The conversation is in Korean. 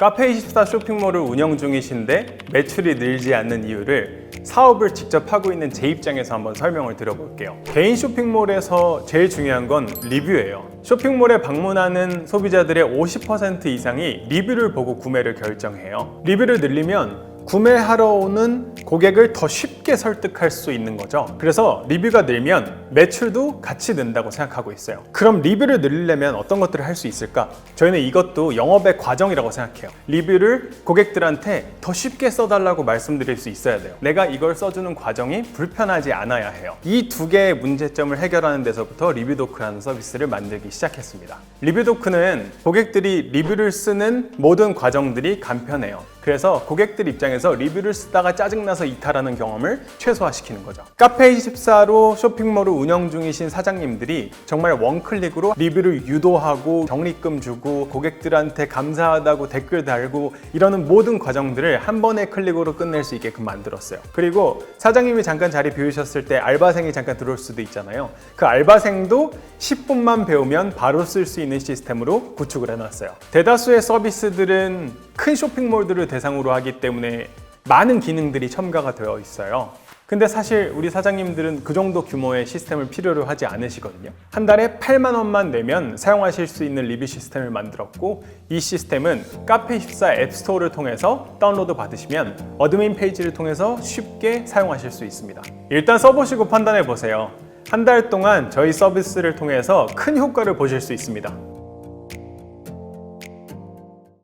카페24 쇼핑몰을 운영 중이신데 매출이 늘지 않는 이유를 사업을 직접 하고 있는 제 입장에서 한번 설명을 드려볼게요. 개인 쇼핑몰에서 제일 중요한 건 리뷰예요. 쇼핑몰에 방문하는 소비자들의 50% 이상이 리뷰를 보고 구매를 결정해요. 리뷰를 늘리면 구매하러 오는 고객을 더 쉽게 설득할 수 있는 거죠. 그래서 리뷰가 늘면 매출도 같이 는다고 생각하고 있어요. 그럼 리뷰를 늘리려면 어떤 것들을 할 수 있을까? 저희는 이것도 영업의 과정이라고 생각해요. 리뷰를 고객들한테 더 쉽게 써달라고 말씀드릴 수 있어야 돼요. 내가 이걸 써주는 과정이 불편하지 않아야 해요. 이 두 개의 문제점을 해결하는 데서부터 리뷰도크라는 서비스를 만들기 시작했습니다. 리뷰도크는 고객들이 리뷰를 쓰는 모든 과정들이 간편해요. 그래서 고객들 입장에서 리뷰를 쓰다가 짜증나서 이탈하는 경험을 최소화시키는 거죠. 카페24로 쇼핑몰을 운영 중이신 사장님들이 정말 원클릭으로 리뷰를 유도하고 적립금 주고 고객들한테 감사하다고 댓글 달고 이러는 모든 과정들을 한 번의 클릭으로 끝낼 수 있게끔 만들었어요. 그리고 사장님이 잠깐 자리 비우셨을 때 알바생이 잠깐 들어올 수도 있잖아요. 그 알바생도 10분만 배우면 바로 쓸 수 있는 시스템으로 구축을 해놨어요. 대다수의 서비스들은 큰 쇼핑몰들을 대상으로 하기 때문에 많은 기능들이 첨가가 되어 있어요. 근데 사실 우리 사장님들은 그 정도 규모의 시스템을 필요로 하지 않으시거든요. 한 달에 8만 원만 내면 사용하실 수 있는 리뷰 시스템을 만들었고 이 시스템은 카페24 앱스토어를 통해서 다운로드 받으시면 어드민 페이지를 통해서 쉽게 사용하실 수 있습니다. 일단 써보시고 판단해 보세요. 한 달 동안 저희 서비스를 통해서 큰 효과를 보실 수 있습니다.